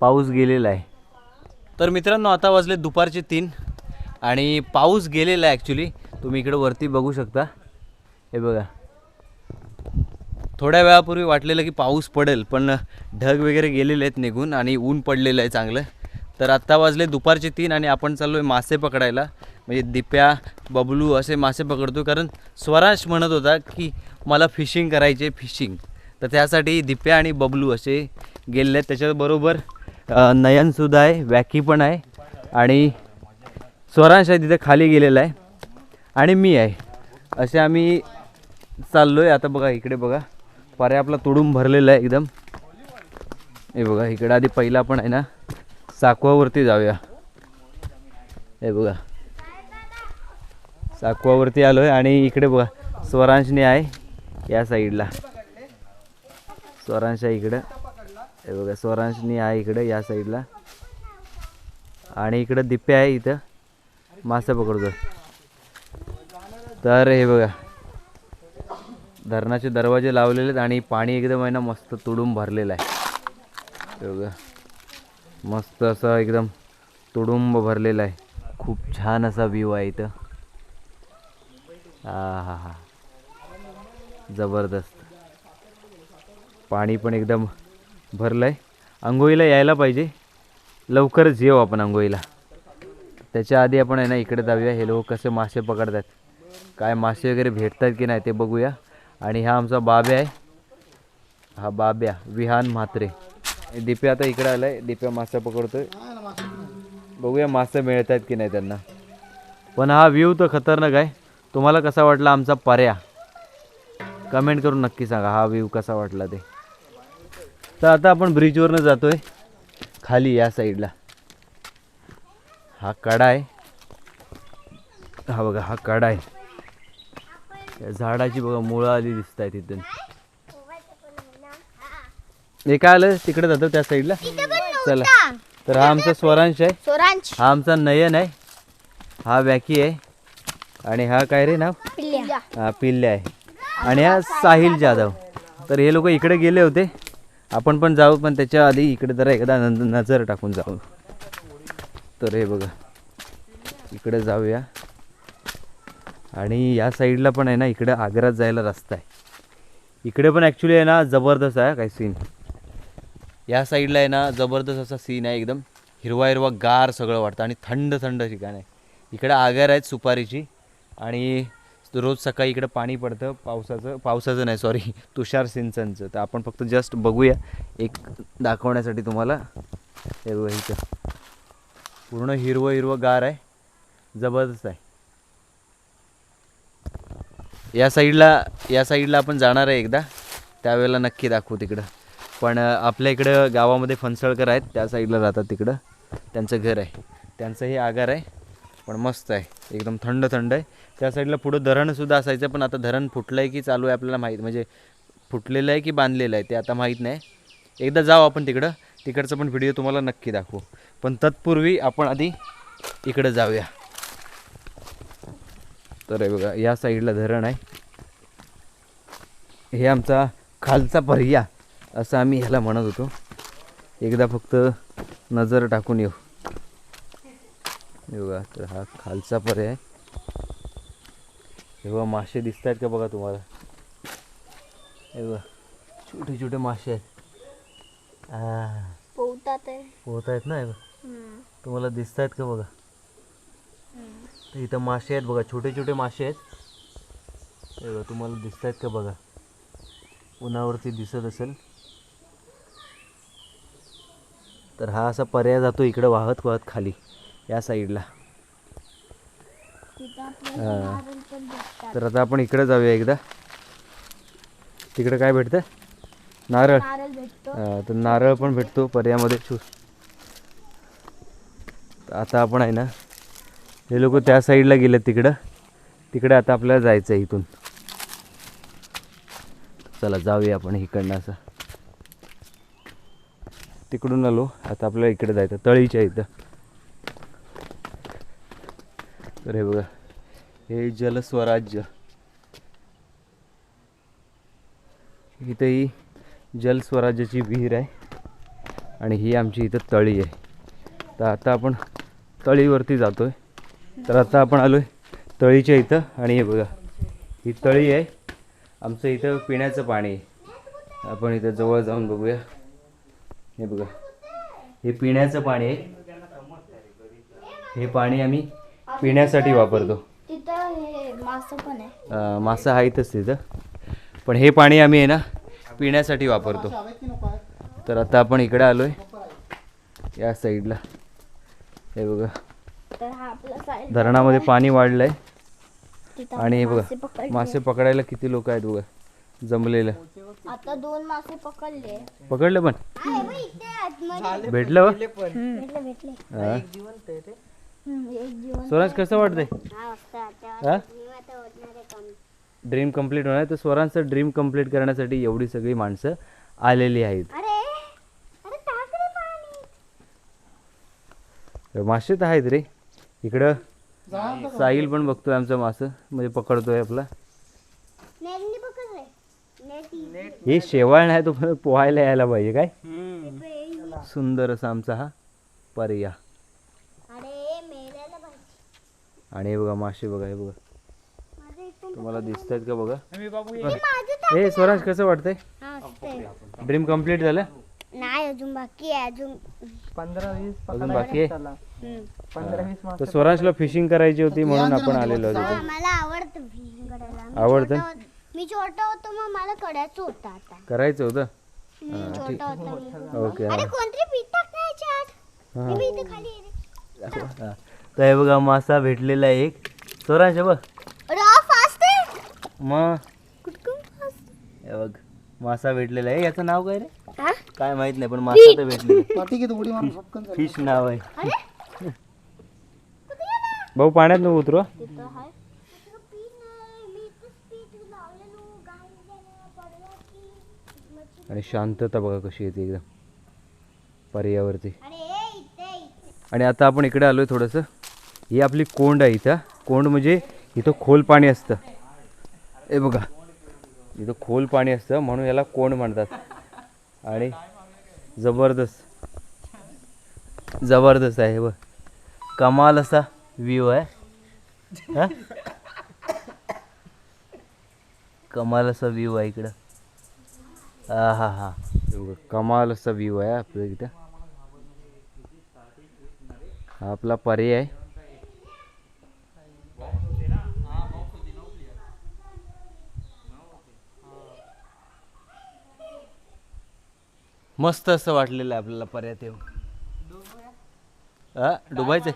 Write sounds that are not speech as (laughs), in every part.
पाऊस गेलेला आहे. तर मित्रांनो आता वाजले दुपारचे तीन आणि पाऊस गेलेला आहे ॲक्च्युली तुम्ही इकडे वरती बघू शकता. हे बघा. थोड्या वेळापूर्वी वाटलेलं की पाऊस पडेल पण ढग वगैरे गेलेले आहेत निघून आणि ऊन पडलेलं आहे चांगलं. तर आत्ता वाजले दुपारचे तीन आणि आपण चाललो आहे मासे पकडायला. म्हणजे दिप्या बबलू असे मासे पकडतो कारण स्वराज म्हणत होता की मला फिशिंग करायचे फिशिंग तर त्यासाठी दिप्या आणि बबलू असे गेलेले आहेत. त्याच्याबरोबर नयनसुद्धा आहे वॅकी पण आहे आणि स्वरांश आहे तिथे खाली गेलेला आहे. आणि मी आहे. असे आम्ही चाललो आहे आता बघा इकडे बघा. पारे आपला तुडून भरलेला आहे एकदम. हे बघा इकडे आधी पहिला पण आहे ना. साकवावरती जाऊया. हे बघा. साकवावरती आलो आहे आणि इकडे बघा स्वरांशने आहे या साईडला. स्वरांश आहे इकडं. हे बघा स्वरांशनी आहे इकडं या साईडला. आणि इकडं दिप्पे आहे इथं. मासे पकडतो तर हे बघा धरणाचे दरवाजे लावलेले आहेत आणि पाणी एकदम आहे ना मस्त तुडून भरलेलं आहे. हे बघा मस्त असं एकदम तुडुंब भरलेलं आहे. खूप छान असा व्ह्यू आहे इथं. हा हा हा जबरदस्त. पाणी पण एकदम भरलं आहे आंघोळीला यायला पाहिजे. लवकरच येऊ आपण आंघोळीला. त्याच्या आधी आपण आहे ना इकडे जाऊया. हे लोक कसे मासे पकडतात. काय मासे वगैरे भेटतात की नाही ते बघूया. आणि हा आमचा बाब्या आहे. हा बाब्या विहान म्हात्रे. दिप्या आता इकडे आलाय. दिप्या मासा पकडतोय. बघूया मासे मिळत आहेत की नाही त्यांना. पण हा व्ह्यू तर खतरनाक आहे. तुम्हाला कसा वाटला आमचा पर्या? कमेंट करून नक्की सांगा. हा व्ह्यू कसा वाटला ते? तर आता आपण ब्रिजवरनं जातोय. खाली या साईडला हा कडा आहे. हा बघा हा कडा आहे. या झाडाची बघा मुळं आली दिसत आहे तिथून हे काय आलं? तिकडे जातो त्या साईडला चला. तर हा आमचा स्वरांश आहे. हा आमचा नयन आहे. हा वॅकी आहे. आणि हा काय रे नाव? पिल्ल्या. हा पिल्ले आहे. आणि हा साहिल जाधव. तर हे लोक इकडे गेले होते. आपण पण जाऊ पण त्याच्या आधी इकडे जरा एकदा न- नजर टाकून जाऊ. तर हे बघा इकडे जाऊया. आणि या साईडला पण आहे ना इकडे आग्रात जायला रस्ता आहे. इकडे पण ॲक्च्युली आहे ना जबरदस्त आहे काही सीन या साईडला आहे ना जबरदस्त असा सीन आहे एकदम. हिरवा हिरवा गार सगळं वाटतं आणि थंड थंड ठिकाण आहे. इकडे आगार आहेत सुपारीची. आणि रोज सकाळी इकडं पाणी पडतं पावसाचं पावसाचं नाही सॉरी तुषार सिंचनचं. तर आपण फक्त जस्ट बघूया. एक दाखवण्यासाठी तुम्हाला हे इथं. पूर्ण हिरवं हिरवं गार आहे. जबरदस्त आहे. या साईडला या साईडला आपण जाणार आहे एकदा. त्यावेळेला नक्की दाखवू तिकडं. पण आपल्या इकडं गावामध्ये फणसळकर आहेत. त्या साईडला राहतात तिकडं. त्यांचं घर आहे. त्यांचं हे आगार आहे. पण मस्त आहे. एकदम थंड थंड आहे. त्या साईडला पुढं धरणसुद्धा असायचं पण आता धरण फुटलं आहे की चालू आहे आपल्याला माहीत. म्हणजे फुटलेलं आहे की बांधलेलं आहे ते आता माहीत नाही. एकदा जाऊ आपण तिकडं. तिकडचं पण व्हिडिओ तुम्हाला नक्की दाखवू. पण तत्पूर्वी आपण आधी इकडं जाऊया. तर हे बघा या साईडला धरण आहे. हे आमचा खालचा पर्या असं आम्ही ह्याला म्हणत होतो. एकदा फक्त नजर टाकून येऊ. बघा तर हा खालचा पर्याय. बघा मासे दिसत आहेत का बघा तुम्हाला? हे बघा छोटे छोटे मासे आहेत. पोहतात आहे. पोहत आहेत ना हे बघा. तुम्हाला दिसत आहेत का बघा? तर इथं मासे आहेत बघा छोटे छोटे मासे आहेत. हे बघा तुम्हाला दिसत आहेत का बघा? उन्हावरती दिसत असेल. तर हा असा पर्याय जातो इकडं वाहत वाहत खाली या साईडला. हा. तर आता आपण इकडे जाऊया एकदा. तिकडे काय भेटतं? नारळ. हा, तर नारळ पण भेटतो पर्यामध्ये. शू तर आता आपण आहे ना हे लोक त्या साईडला गेले तिकडं. तिकडे आता आपल्याला जायचं आहे इथून. चला जाऊया आपण इकडनं असं. तिकडून आलो. आता आपल्याला इकडे जायचं तळीच्या इथं. तर हे बघा. हे जलस्वराज्य. इथं ही जलस्वराज्याची विहीर आहे आणि ही आमची इथं तळी आहे. तर आता आपण तळीवरती जातो आहे तर आता आपण आलो आहे तळीच्या इथं आणि हे बघा ही तळी आहे. आमचं इथं पिण्याचं पाणी आहे. आपण इथं जवळ जाऊन बघूया. हे बघा हे पिण्याचं पाणी आहे. हे पाणी आम्ही पिण्यासाठी वापरतो. मासं पण आहे. अं, मासा आहेतच तिथं. पण हे पाणी आम्ही आहे ना पिण्यासाठी वापरतो. तर आता आपण इकडे आलो आहे या साईडला. हे बघा. तर हा आपला साईड धरणामध्ये पाणी वाढलं आहे तिथं आणि हे मासे बघा पकडले. मासे पकडायला किती लोक आहेत बघा जमलेलं. आता दोन मासे पकडले. पकडलं पण? आहे बघ. भेटलं भेटले भेटले. हा. स्वराज कसं वाटतंय? हा हा. ड्रीम कंप्लीट होणार तर स्वरांचं ड्रीम कंप्लीट करण्यासाठी एवढी सगळी माणसं आलेली आहेत. मासे तर आहेत रे. इकडं साहिल पण बघतोय आमचं मासं. म्हणजे पकडतोय आपला. हे शेवाळ नाही तो पोहायला यायला पाहिजे काय? सुंदर असा आमचा हा पर्या अरे मेल्याला पाहिजे आणि हे बघा मासे बघा हे बघा. तुम्हाला दिसत आहेत का बघा? माझं हे स्वराज कसं वाटतंय? हा ड्रीम कंप्लीट झालं? नाही अजून बाकी आहे अजून. पंधरा वीस अजून बाकी आहे. पंधरा वीस तर स्वराजला फिशिंग करायची होती म्हणून आपण आलेलो आहोत हा, इथे. मला आवडतं करायला. आवडतं? छोटा होत- मी छोटा होतो मग मला करायचं होतं आता. करायचं होतं? होता. ओके हा. कोणतरी पीठ तर हे बघा मासा भेटलेला आहे एक. हे बघ. मग हे बघ मासा भेटलेला आहे. याचं नाव काय रे? काय माहीत नाही पण मासा तर चल. फिश नाव आहे. अरे? कुठे गेला भाऊ पाण्यात नको उतरू आणि शांतता बघा कशी येते एकदम. पर्यावरती आणि आता आपण इकडे आलोय थोडंसं. ही आपली कोंड आहे इथं. कोंड म्हणजे इथं खोल पाणी असतं. हे बघा. इथं खोल पाणी असतं म्हणून याला कोंड म्हणतात. आणि जबरदस्त. जबरदस्त आहे बघ. कमाल असा व्ह्यू आहे. हां? कमाल असा व्ह्यू आहे इकडं. हा हा. हा बघ, कमाल असा व्ह्यू आहे आपल्या इथं. हा आपला पर्याय मस्त असं वाटलेलं आहे आपल्याला पर्यात येऊन. हा डुबायचं?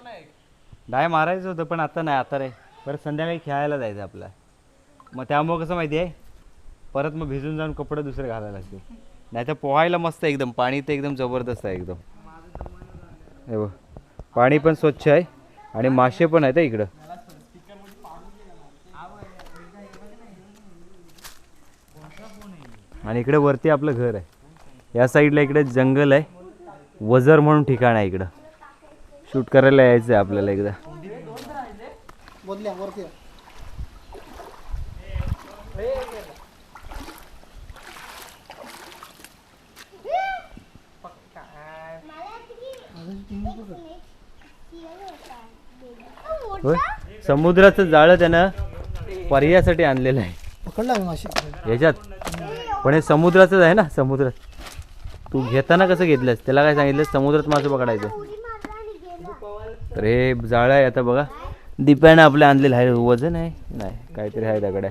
डाय मारायचं होतं पण आता नाही आता रे परत संध्याकाळी खेळायला जायचं आपला मग त्यामुळं कसं माहिती आहे? परत मग भिजून जाऊन कपडे दुसरे घालायला लागतील. नाही तर पोहायला मस्त आहे एकदम. पाणी तर एकदम जबरदस्त आहे एकदम. हे बघ. पाणी पण स्वच्छ आहे आणि मासे पण आहेत इकडं. आणि इकडे वरती आपलं घर आहे. या साईडला इकडे जंगल आहे. वजर म्हणून ठिकाण आहे इकडं. शूट करायला यायचं आहे आपल्याला एकदा. समुद्राचं जाळं त्यानं पर्यायासाठी आणलेलं आहे. पकडला याच्यात. पण हे समुद्राचंच आहे ना समुद्रात तू घेताना कसं घेतलंस? त्याला काय सांगितलं समुद्रात मासे पकडायचं. तर हे जाळं आहे आता बघा. दिप्यानं आपलं आणलेलं आहे वजन आहे? नाही काहीतरी आहे दगड्या.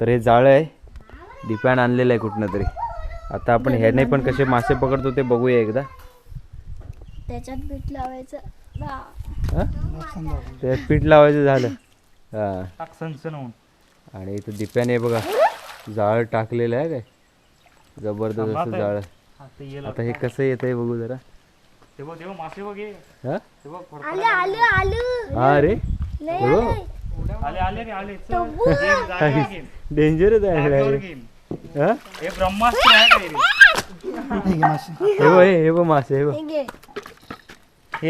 तर हे जाळं आहे. दिप्यानं आणलेलं आहे कुठनं तरी. आता आपण ह्याने पण कसे मासे पकडतो ते बघूया एकदा. त्याच्यात पीठ लावायचं. हा. हां ते पीठ लावायचं झालं. हां. आणि इथं दिप्याने बघा जाळं टाकलेलं आहे काय? जबरदस्त जाळं. आता हे कसं येत आहे बघू जरा. मासे हा? रे? टोबू. डेंजरच (laughs) आहे हा? हे ब्रह्मास्त्र आहे काय रे हे बघ हे हे बघ मासे हे बघ.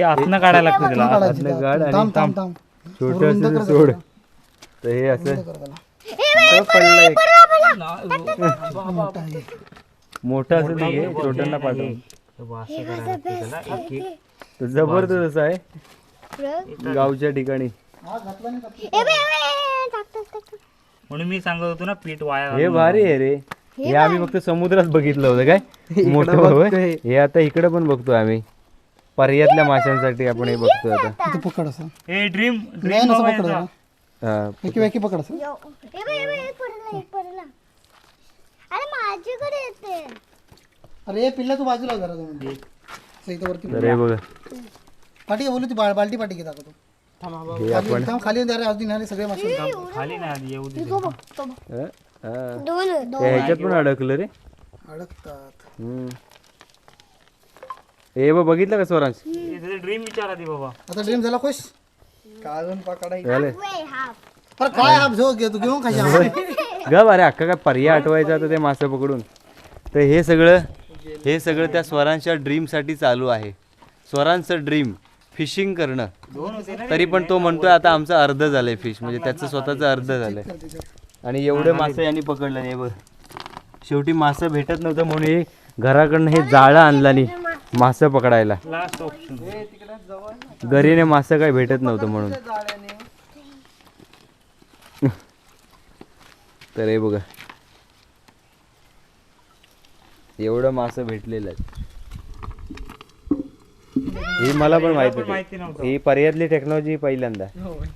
आतनं काढायला लागतं त्याला आतनं गाड आणि छोटं सोड. तर हे असं. तर पडलं एक. (laughs) मोठं असं ते घे छोट्यांना पाठव. तर जबरदस्त आहे. बघ. गावच्या ठिकाणी. म्हणून मी सांगत होतो ना पीठ वाया हे घालू भारी आहे रे. हे आम्ही फक्त समुद्रात बघितलं होतं काय? (laughs) मोठं होय. हे आता इकडे पण बघतोय आम्ही. पर्यातल्या माशांसाठी आपण हे बघतोय आता. तू पकड असं. नका. हे ड्रीम नाही ड्रीम नसं पकड. हा. वेकी वेकी पकड असं. येते. अरे पिल्ला तू बाजूला हो जरा जाऊन असं इथं वरती तर हे बघा. पाठी बोलू ती बाल्टी पाठी घे दाखवतो. हे आपण खाली अजून आले सगळे मासे खाली नाही आधी येऊ दे. दोन ह्याच्यात पण अडकलं रे. अडकतात. हम्म. हे बघ बघितलं का स्वरांश? ड्रीम विचारा बाबा. आता ड्रीम झाला खुश? का अजून पकडा झाले वे हाफ. अरे काय झो घे तू घेऊन खायचा (laughs) ग अरे अक्का काय पर्याय आठवायचा आता ते मासे पकडून. तर हे सगळं हे सगळं त्या स्वरांच्या ड्रीमसाठी चालू आहे. स्वरांचं ड्रीम फिशिंग करणं. तरी पण तो म्हणतोय आता आमचं अर्ध झालंय फिश म्हणजे त्याचं स्वतःचं अर्ध झालंय. आणि एवढे मासे यांनी पकडलं नाही बघ. शेवटी मासं भेटत नव्हतं म्हणून हे घराकडनं हे जाळं आणलं आणि मासं पकडायला. गरीने मासं काय भेटत नव्हतं म्हणून. तर हे बघा. एवढं मासं भेटलेलं आहे ही मला पण माहीत होती. ही पर्यातली टेक्नॉलॉजी पहिल्यांदा.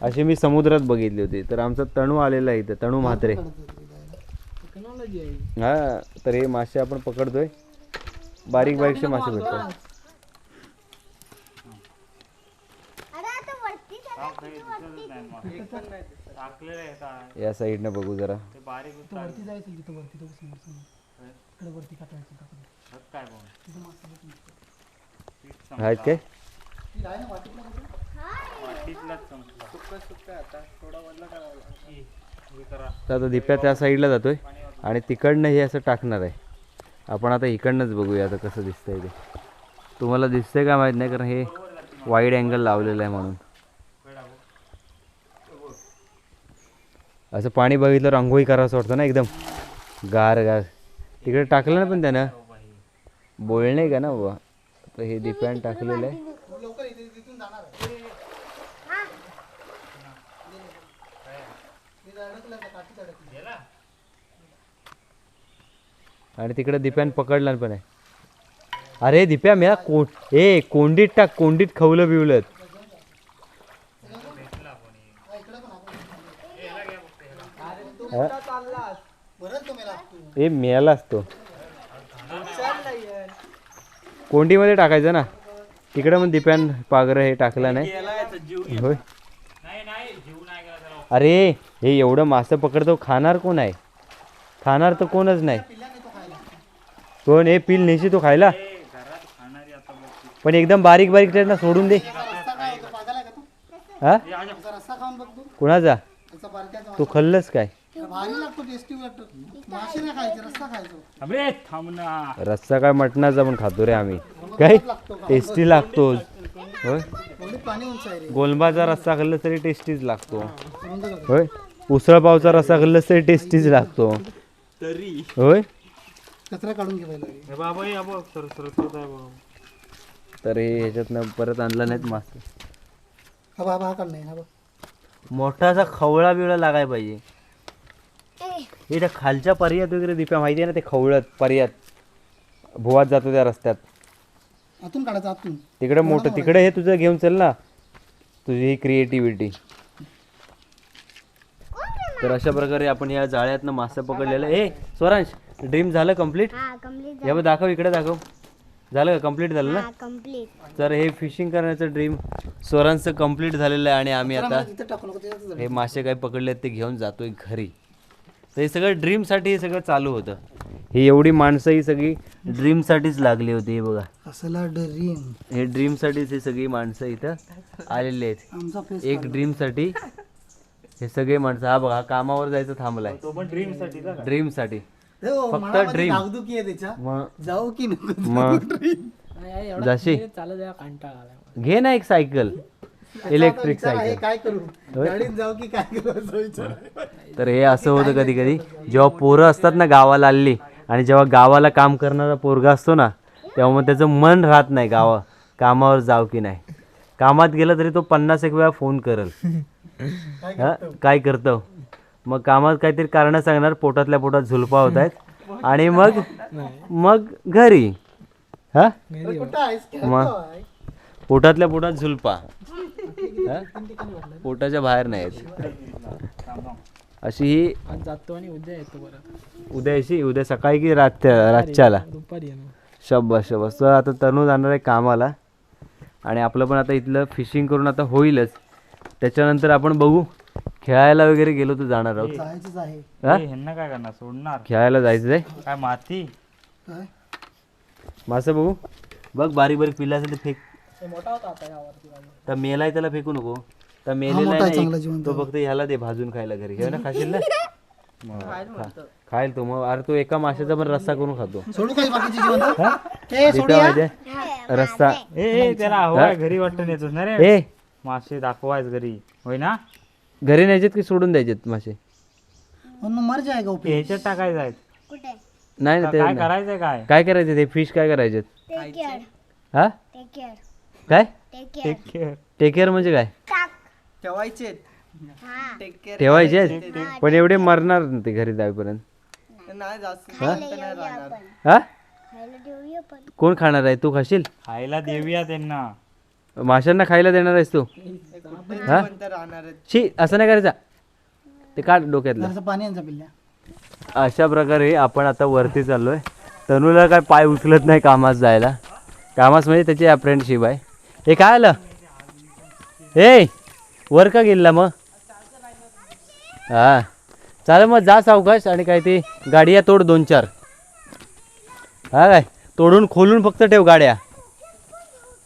अशी मी समुद्रात बघितली होती. तर आमचा तणू आलेला आहे इथं. तणू म्हात्रे. हा तर हे मासे आपण पकडतोय. बारीक बारीकचे मासे भेटतात. टाकलेलं आहे काय या साईडनं बघू जरा. ते बारीक उचलायचं. वरती जायचं तिथं वरती तो समोर समोर इकडे वरती काटायचं टाकून. बघ काय भाऊ पीठ आहेत काय? वाटीतलाच संपला हे करा. तर आता दिप्या त्या साईडला जातोय आणि तिकडनं हे असं टाकणार आहे. आपण आता इकडनंच बघूया आता कसं दिसतंय ते. तुम्हाला दिसतंय का माहीत नाही कारण हे वाईड अँगल लावलेलं आहे म्हणून. असं पाणी बघितलं रांगोळी करावंसं वाटतं ना एकदम. गार गार. तिकडे टाकलं ना पण त्यानं? बोल नाही का ना बाबा तर हे दिप्यान टाकलेलं आहे. आणि तिकडे दिप्यान पकडला पण आहे. अरे दिप्या मी को ए कोंडीत टाक कोंडीत खवलं बिवलं बरंच तुम्ही लागतो ए मेलाच तो. कोंडीमध्ये टाकायचं ना? तिकडे पण दिप्यान पागरं हे टाकलं नाही. होय. अरे हे एवढं मासं पकडतो खाणार कोण आहे? खाणार तर कोणच नाही. कोण? हे पिल नेशी तो खायला. पण एकदम बारीक बारीक ना सोडून दे. हा? कुणाचा? तू खाल्लंस काय? भारी लागतो टेस्टी वाटतो मासे नाही खायचे रस्सा खायचो. अबे थांब ना. रस्सा काय मटणाचा पण खातो रे आम्ही. काय? टेस्टी लागतो होय? एवढी पाणी उंच आहे रे. गोलंबाचा रस्सा खाल्ला तरी टेस्टीच लागतो. रुंद. होय? उसळ पावचा रस्सा खाल्लास तरी टेस्टीच लागतो. होय? कचरा काढून घे पहिला हे बाबा हे बघ सर सर सर आहे बघ. तर हे ह्याच्यातनं परत आणलं नाहीत मासे. हा हा हा काढ नाही हा मोठासा खवळा बिवळा लागाय पाहिजे. हे त्या खालच्या पर्यात वगैरे दिप्या माहिती आहे ना ते खवळत पर्यात? भुवात जातो त्या रस्त्यात. आतून काढायचं आतून. तिकडे मोठं तिकडे हे तुझं घेऊन चल ना. तुझी ही क्रिएटिव्हिटी तर अशा प्रकारे आपण या जाळ्यातनं मासे पकडलेलं. ए स्वरांश ड्रीम झालं कंप्लीट हा बघ दाखव इकडे दाखव. झालं का? कंप्लीट झालं ना? हा कंप्लीट तर हे फिशिंग करण्याचं ड्रीम स्वरांचं कंप्लीट झालेलं आहे आणि आम्ही आता हे मासे काय पकडले ते घेऊन जातोय घरी. तर हे सगळं ड्रीमसाठी हे सगळं चालू होतं. ही एवढी माणसं ही सगळी ड्रीमसाठीच लागली होती हे बघा. असला ड्रीम हे ड्रीमसाठीच हे सगळी माणसं इथं आलेली आहेत. आमचा फेस एक ड्रीमसाठी हे सगळे माणसं हा बघा हा कामावर जायचं थांबलाय. तो पण ड्रीमसाठी का ड्रीमसाठी हो, फक्त मनामध्ये dream. धाकधुकी आहे त्याच्या. मग जाऊ की नको मग जशी. घे ना एक सायकल इलेक्ट्रिक विचार आहे, सायकल काय करू? गाडीत जाऊ की काय करू असं विचार आहे. तर हे असं होतं कधी कधी जेव्हा पोरं असतात ना गावाला आलेली आणि जेव्हा गावाला काम करणारा पोरगा असतो ना तेव्हा मग त्याचं मन राहत नाही गावा कामावर जाव की नाही. कामात गेलं तरी तो पन्नास एक वेळा फोन करल. हा? काय करतो? मग कामात काहीतरी कारण सांगणार पोटातल्या पोटात झुलपा होत आहेत. आणि मग मग घरी. हा? मग. पोटातल्या पोटात झुलपा? पोटाच्या बाहेर नाही आहेत. अशी ही आज जातो आणि उद्या येतो परत. उद्याशी उद्या सकाळी की रात रातच्याला? दुपारी येणार. शब्बस शब्बस. तर आता तनू जाणार आहे कामाला. आणि आपलं पण आता इथलं फिशिंग करून आता होईलच. त्याच्यानंतर आपण बघू. खेळायला वगैरे गेलो तर जाणार आहोत. हा? ह्यांना काय करणार? सोडणार. खेळायला जायचं आहे? काय माती? काय? मासं बघू. बघ बारीक बारीक पिल्ला असेल तर फेक हे मोठा होता आता. तर मेलाय त्याला फेकू नको. तर मेलेला मोठा आहे आहे ना चांगला एक, जिवंत. तो फक्त ह्याला दे भाजून खायला घरी. हे ना (laughs) खाशील ना? मग खा- खाईल तो मग. अरे तो एका माशाचा पण रस्सा करून खातो. सोडू काही बाकीची जिवंत? ए सोडू देता या माहितीये? रस्सा. ए ए, त्याला हवाय घरी वाटून येतोस ना रे. ए. मासे दाखवायच घरी. होय ना? घरी न्यायचेत की सोडून द्यायचेत मासे? म्हणून मर जाय का ते उपयोग ह्याच्यात टाकायचं आहे कुठे? नाही ना ते काय नाही. करायचंय काय? काय करायचे ते? फिश काय करायचे टेक केअर हा? टेक केअर काय? टेक केअर टेक केअर म्हणजे काय? ठेवायचे हा. ठेवायचे पण एवढे मरणार ना ते घरी जाईपर्यंत. नाही जास्त हा? खायला देऊया कोण खाणार आहे? तू खाशील? खायला देऊया त्यांना. माशांना खायला देणार आहेस तू? हा? राहणार शी असं नाही करायचा. ते काढ डोक्यातलं. जरासं पाणी यांचा पिल्ल्या. अशा प्रकारे आपण आता वरती चाललोय. तनूला काय पाय उचलत नाही कामास जायला. कामास म्हणजे त्याची अप्रेंटशिप आहे. हे काय आलं? ए वर का गेला मग? हा. चालेल मग जा सावकाश आणि काय ते गाड्या तोड दोन चार. हा काय? तोडून खोलून फक्त ठेव गाड्या.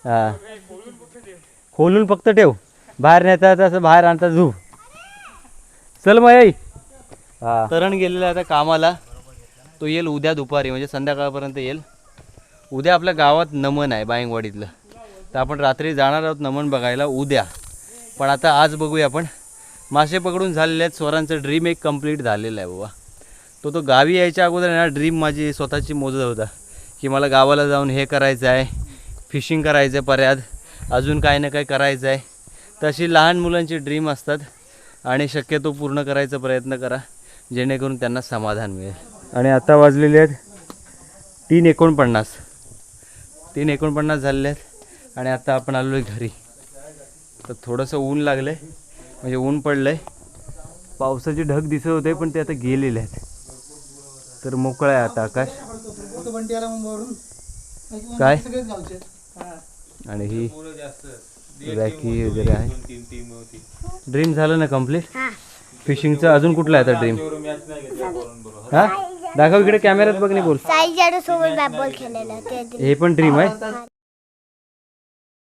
हा. खोलून फक्त ठेव. बाहेर नेता असं बाहेर आणता झू. चल मग येई हा. तरण गेलेला आता कामाला. तो येईल उद्या दुपारी म्हणजे संध्याकाळपर्यंत येईल. उद्या आपल्या गावात नमन आहे बायंगवाडीतलं तर आपण रात्री जाणार आहोत नमन बघायला उद्या. पण आता आज बघूया आपण. मासे पकडून झालेले आहेत. स्वरांचं ड्रीम एक कंप्लीट झालेलं आहे बाबा तो तो गावी यायच्या अगोदर ना ड्रीम माझी स्वतःची मोजत होता. की मला गावाला जाऊन हे करायचं आहे फिशिंग करायचं आहे पर्यात. अजून काय ना काय करायचं आहे. तशी लहान मुलांची ड्रीम असतात. आणि शक्यतो पूर्ण करायचा प्रयत्न करा. जेणेकरून त्यांना समाधान मिळेल. आणि आता वाजलेले आहेत तीन एकोणपन्नास. तीन एकोणपन्नास झालेले आहेत. आणि आता आपण आलो आहे घरी. तर थोडंसं ऊन लागलं आहे म्हणजे ऊन पडलं आहे पावसाचे ढग दिसत होते पण ते आता गेलेले आहेत. तर मोकळं आहे आता आकाश. काय? आणि ही रॅकी वगैरे आहे. ड्रीम झालं ना कंप्लीट फिशिंगचं अजून कुठलं आहे आता ड्रीम? हा? दाखव इकडे कॅमेऱ्यात बघ नाही बोल साई सोबत बॅट बॉल खेळलेला ते हे पण ड्रीम आहे?